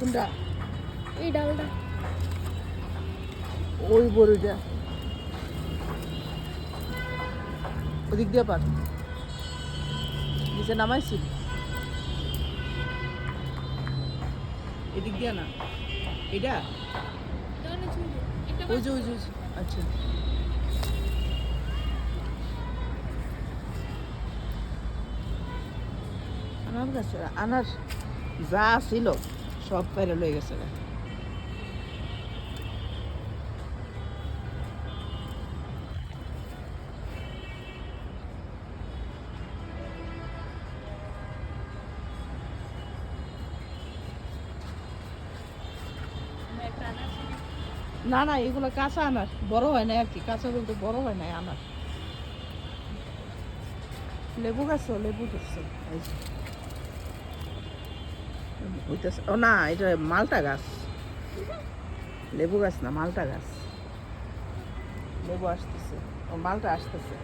কোনটা এই ডালটা। ওই বড়িটা। ওদিক দিয়ে পার। নিচে নামাইছি। এদিক দিয়ে না। এটা ওই যে ওই যে আচ্ছা। আনার গাছে আনার যা ছিল। সব পেরে লয়ে গেছে ছিল। না না, এগুলো কাঁচা আনার, বড় হয় না আর কি, কাঁচা বলতে বড় হয় না আনার লেবু গাছও, লেবু যে। হইতাছে। ও না, এটা মালটা গাছ। লেবু গাছ না, মালটা গাছ। লেবু আসতেছে। ও, মালটা আসতেছে।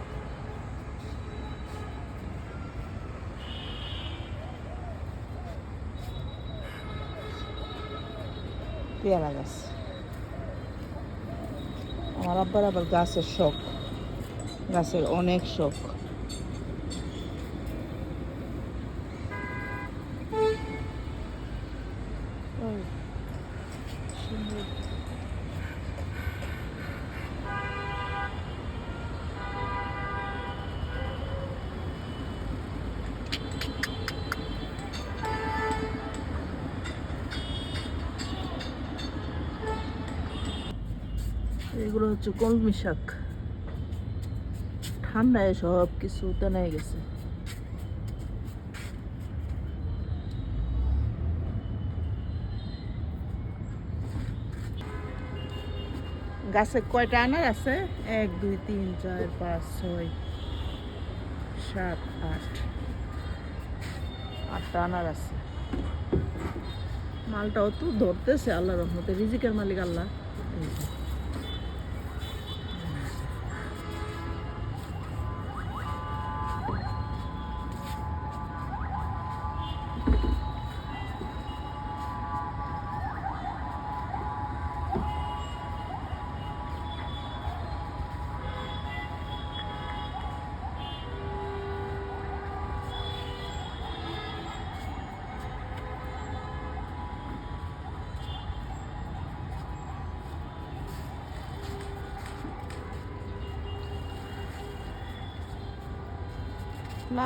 পেয়ারা গাছ। আমার আব্বার আবার গাছের শখ। গাছের অনেক শখ। এগুলো হচ্ছে কলমি শাক ঠান্ডায় সব কিছু তেনায় গেছে গাছে কয়টা আনার আছে? এক, দুই, তিন, চার, পাঁচ, ছয়, সাত, আট। আটটা আনার আছে। মালটাও তো ধরতেছে আল্লাহ রহমতে। রিজিকের মালিক আল্লাহ।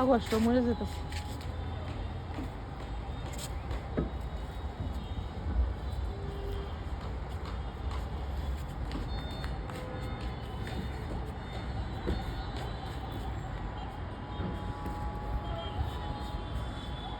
গাছটা মরে যেতেছে।